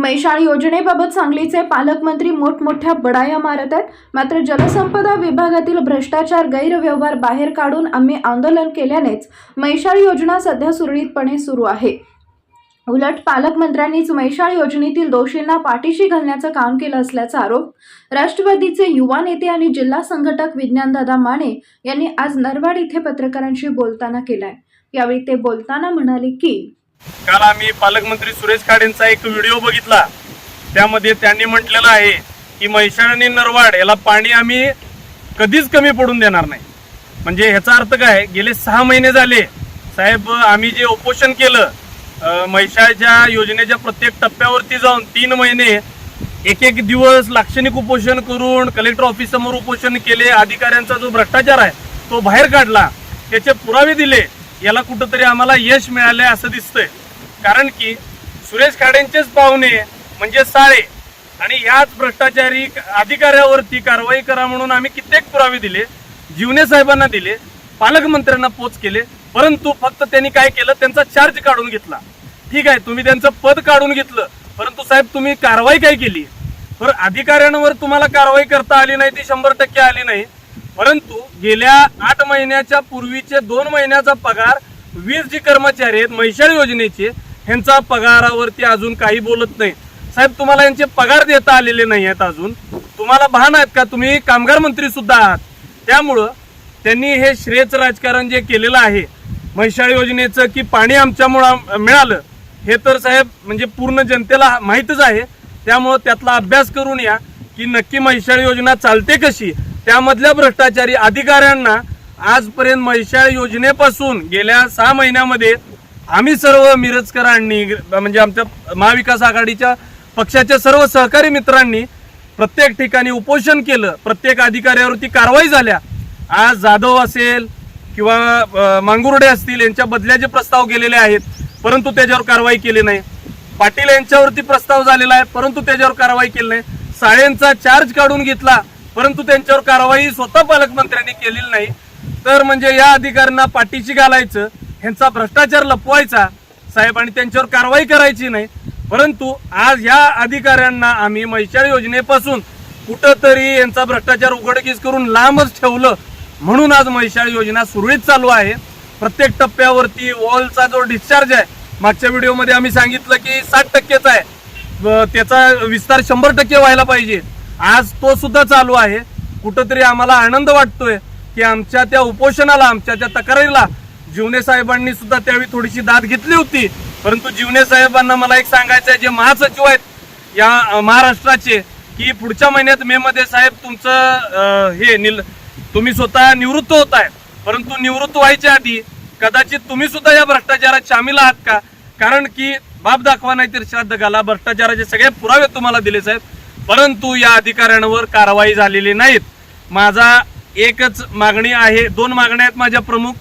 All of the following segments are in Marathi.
मैशाळ योजनेबाबत सांगलीचे पालकमंत्री मोठमोठ्या बडाया मारत आहेत. मात्र जलसंपदा विभागातील भ्रष्टाचार गैरव्यवहार बाहेर काढून आम्ही आंदोलन केल्यानेच मैशाळ योजना सध्या सुरळीतपणे सुरू आहे. उलट पालकमंत्र्यांनीच मैशाळ योजनेतील दोषींना पाठीशी घालण्याचं काम केलं असल्याचा आरोप राष्ट्रवादीचे युवा नेते आणि जिल्हा संघटक विज्ञानदादा माने यांनी आज नरवाड इथे पत्रकारांशी बोलताना केलाय. यावेळी ते बोलताना म्हणाले की काल आम्ही पालकमंत्री सुरेश खाडेंचा एक व्हिडिओ बघितला. त्यामध्ये त्यांनी म्हटलेलं आहे की म्हैसाळ आणि नरवाड याला पाणी आम्ही कधीच कमी पडून देणार नाही. म्हणजे ह्याचा अर्थ काय गेले सहा महिने झाले. साहेब आम्ही जे उपोषण केलं अं, म्हैसाळच्या योजनेच्या प्रत्येक टप्प्यावरती जाऊन तीन महिने एक एक दिवस लाक्षणिक उपोषण करून कलेक्टर ऑफिस समोर उपोषण केले अधिकाऱ्यांचा जो भ्रष्टाचार आहे तो बाहेर काढला. त्याचे पुरावे दिले. याला कुठंतरी आम्हाला यश मिळाले असं दिसतंय. कारण की सुरेश खाडेंचेच पाहुणे म्हणजे साळे. आणि याच भ्रष्टाचारी अधिकाऱ्यावरती कारवाई करा म्हणून आम्ही कित्येक पुरावे दिले जीवने साहेबांना दिले पालकमंत्र्यांना पोच केले परंतु फक्त त्यांनी काय केलं त्यांचा चार्ज काढून घेतला. ठीक आहे तुम्ही त्यांचं पद काढून घेतलं परंतु साहेब तुम्ही कारवाई काय केली? तर अधिकाऱ्यांवर तुम्हाला कारवाई करता आली नाही ती शंभर टक्के आली नाही. परंतु गेल्या आठ महिन्याच्या पूर्वीचे दोन महिन्याचा पगार वीस जी कर्मचारी आहेत म्हैशाळ योजनेचे ह्यांचा पगारावरती अजून काही बोलत नाही. साहेब तुम्हाला यांचे पगार देता आलेले नाही आहेत अजून. तुम्हाला भान आहेत का? तुम्ही कामगार मंत्री सुद्धा आहात. त्यामुळं त्यांनी हे श्रेयच राजकारण जे केलेलं आहे म्हैसाळ योजनेचं की पाणी आमच्यामुळं मिळालं हे तर साहेब म्हणजे पूर्ण जनतेला माहीतच आहे. त्यामुळं त्यातला अभ्यास करून या की नक्की म्हैसाळ योजना चालते कशी? त्यामधल्या भ्रष्टाचारी अधिकाऱ्यांना आजपर्यंत म्हैसाळ योजनेपासून गेल्या सहा महिन्यामध्ये आम्ही सर्व मिरजकरांनी म्हणजे आमच्या महाविकास आघाडीच्या पक्षाच्या सर्व सहकारी मित्रांनी प्रत्येक ठिकाणी उपोषण केलं प्रत्येक अधिकाऱ्यावरती कारवाई झाल्या. आज जाधव असेल किंवा मांगुर्डे असतील यांच्या बदल्याचे प्रस्ताव गेलेले आहेत परंतु त्याच्यावर कारवाई केली नाही. पाटील यांच्यावरती प्रस्ताव झालेला आहे परंतु त्याच्यावर कारवाई केली नाही. साळेंचा चार्ज काढून घेतला परंतु त्यांच्यावर कारवाई स्वतः पालकमंत्र्यांनी केलेली नाही. तर म्हणजे या अधिकाऱ्यांना पाठीशी घालायचं ह्यांचा भ्रष्टाचार लपवायचा साहेब आणि त्यांच्यावर कारवाई करायची नाही. परंतु आज या अधिकाऱ्यांना आम्ही मैशाळ योजनेपासून कुठंतरी यांचा भ्रष्टाचार उघडकीस करून लांबच ठेवलं म्हणून आज मैशाळ योजना सुरळीत चालू आहे. प्रत्येक टप्प्यावरती वॉलचा जो डिस्चार्ज आहे मागच्या व्हिडिओमध्ये आम्ही सांगितलं की साठ टक्केचा आहे. व त्याचा विस्तार शंभर टक्के व्हायला पाहिजे. आज तो सुद्धा चालू आहे. कुठंतरी आम्हाला आनंद वाटतोय की आमच्या त्या उपोषणाला आमच्या त्या तक्रारीला जीवने साहेबांनी सुद्धा त्यावेळी थोडीशी दाद घेतली होती. परंतु जीवने साहेबांना मला एक सांगायचं आहे जे महासचिव आहेत या महाराष्ट्राचे की पुढच्या महिन्यात मे मध्ये साहेब तुमचं हे निल तुम्ही स्वतः निवृत्त होत आहे. परंतु निवृत्त व्हायच्या आधी कदाचित तुम्ही सुद्धा या भ्रष्टाचारात सामील आहात का? कारण की बाप दाखवा नाही तर श्राद्ध घाला. भ्रष्टाचाराचे सगळे पुरावे तुम्हाला दिले साहेब. परंतु या अधिकाऱ्यांवर कारवाई झालेली नाहीत. माझा एकच मागणी आहे दोन मागण्या आहेत माझ्या प्रमुख.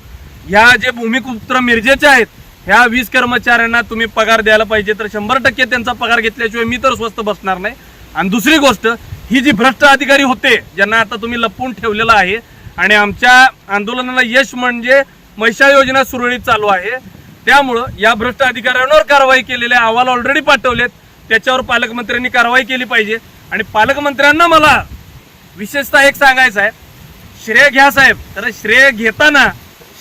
ह्या जे भूमिपुत्र मिरजेचे आहेत ह्या वीस कर्मचाऱ्यांना तुम्ही पगार द्यायला पाहिजे तर शंभर टक्के त्यांचा पगार घेतल्याशिवाय मी तर स्वस्त बसणार नाही. आणि दुसरी गोष्ट ही जी भ्रष्ट अधिकारी होते ज्यांना आता तुम्ही लपवून ठेवलेलं आहे आणि आमच्या आंदोलनाला यश म्हणजे मैशा योजना सुरळीत चालू आहे त्यामुळं या भ्रष्ट अधिकाऱ्यांवर कारवाई केलेले अहवाल ऑलरेडी पाठवलेत त्याच्यावर पालकमंत्र्यांनी कारवाई केली पाहिजे. आणि पालकमंत्र्यांना मला विशेषतः एक सांगायचं आहे श्रेय घ्या साहेब. तर श्रेय घेताना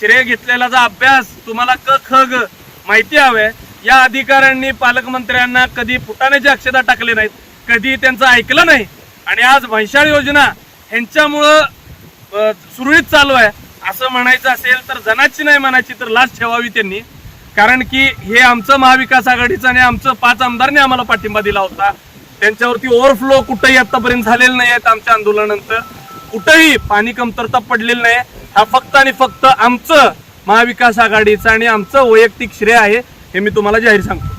श्रेय घेतलेला अभ्यास तुम्हाला क ख ग माहिती हवे. या अधिकाऱ्यांनी पालकमंत्र्यांना कधी फुटाण्याची अक्षता टाकले नाहीत कधी त्यांचं ऐकलं नाही. आणि आज म्हैशाळ योजना ह्यांच्यामुळं सुरळीत चालू आहे. असं म्हणायचं असेल तर जनाची नाही म्हणायची तर लाच ठेवावी त्यांनी. कारण की हे आमचं महाविकास आघाडीचं आणि आमचं पाच आमदारने आम्हाला पाठिंबा दिला होता. त्यांच्यावरती ओव्हरफ्लो कुठंही आतापर्यंत झालेलं नाही आहेत आमच्या आंदोलनानंतर. कुठंही पाणी कमतरता पडलेली नाही. हा फक्त आणि फक्त आमचं महाविकास आघाडीचं आणि आमचं वैयक्तिक श्रेय आहे हे मी तुम्हाला जाहीर सांगतो.